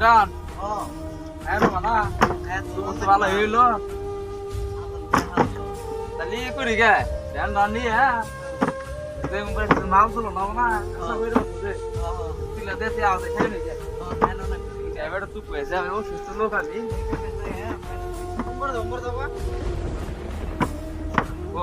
সুলতান ও হ্যাঁ বানা হ্যাঁ তোমার তো ভালো হইল তাহলে ইয়ে করি গে ধ্যান রানি হ্যাঁ মাল ছিল না না সবাই রয়েছে তিলা দেশে আওয়াজ খাই নি গে এবারে তুই পয়সা ও সুস্থ লোক আমি ও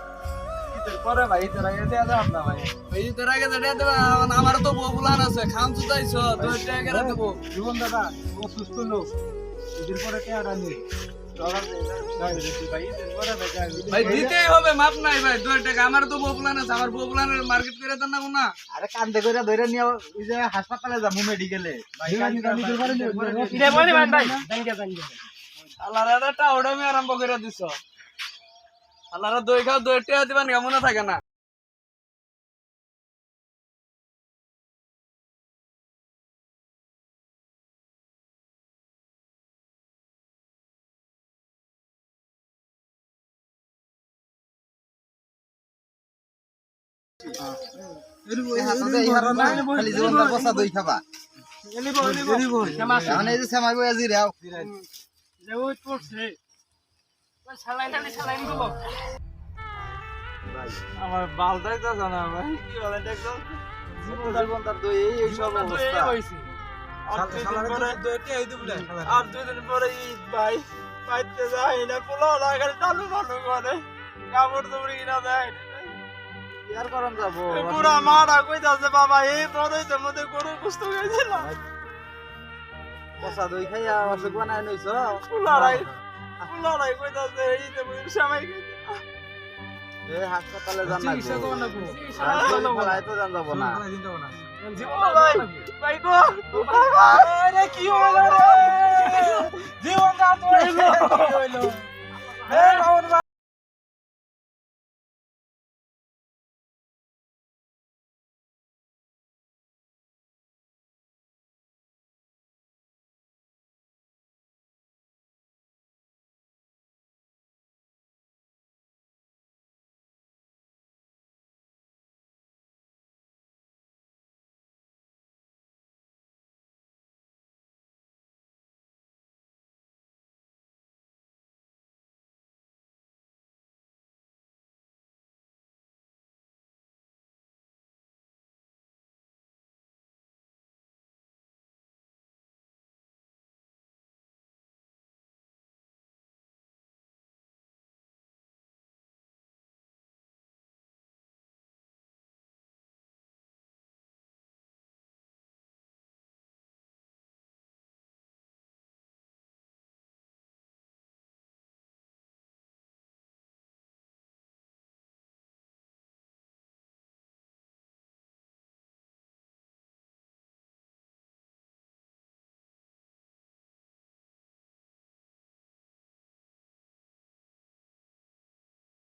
পরে ভাই তোরা দেয়া যাও না ভাই। এই তোর আগে যেটা দেবা আমার তো বউ আছে খাম তো যাইছ দুই টাকা দেবো। জীবন দাদা ও সুস্থ লোক। এদের পরে টেয়ারা নেই। ভাই দিতেই হবে মাপ নাই ভাই দুই টাকা আমার তো বউ বুলান আছে আমার বউ বুলানের মার্কেট করে দেন না না। আরে কান্দে করে ধরে নিয়ে ওই যে হাসপাতালে যাব মেডিকেলে। আল্লাহর একটা ওডামি আরম্ভ করে দিছ। আল্লাহর দই খাও দই টাকা দিবেন কেমন থাকে না? খাবা আমার বালটাই তো জানা ভাই। কি বলে দেখো? দই এই এই সব অবস্থা। আর দুই দিন পরে ঈদ ভাই। পাইতে যাই না পোলাও না টালু টালু করে কাপড় চোপড় কিনা দেয় কি আর করন যাব? পুরা মারা কইতাছে বাবা এই পরেতে মধ্যে গরু কুস্ত খাইছিলাম বসা দই খাইয়া অসুখ বানায় নইছ পুলারাই কইতাছে এই যে সামাই এই হাসপাতালে যান না চিকিৎসা করো না গো। তো যান যাব না। জীবন ভাই ভাই গো আরে কি হলো জীবন দা হইল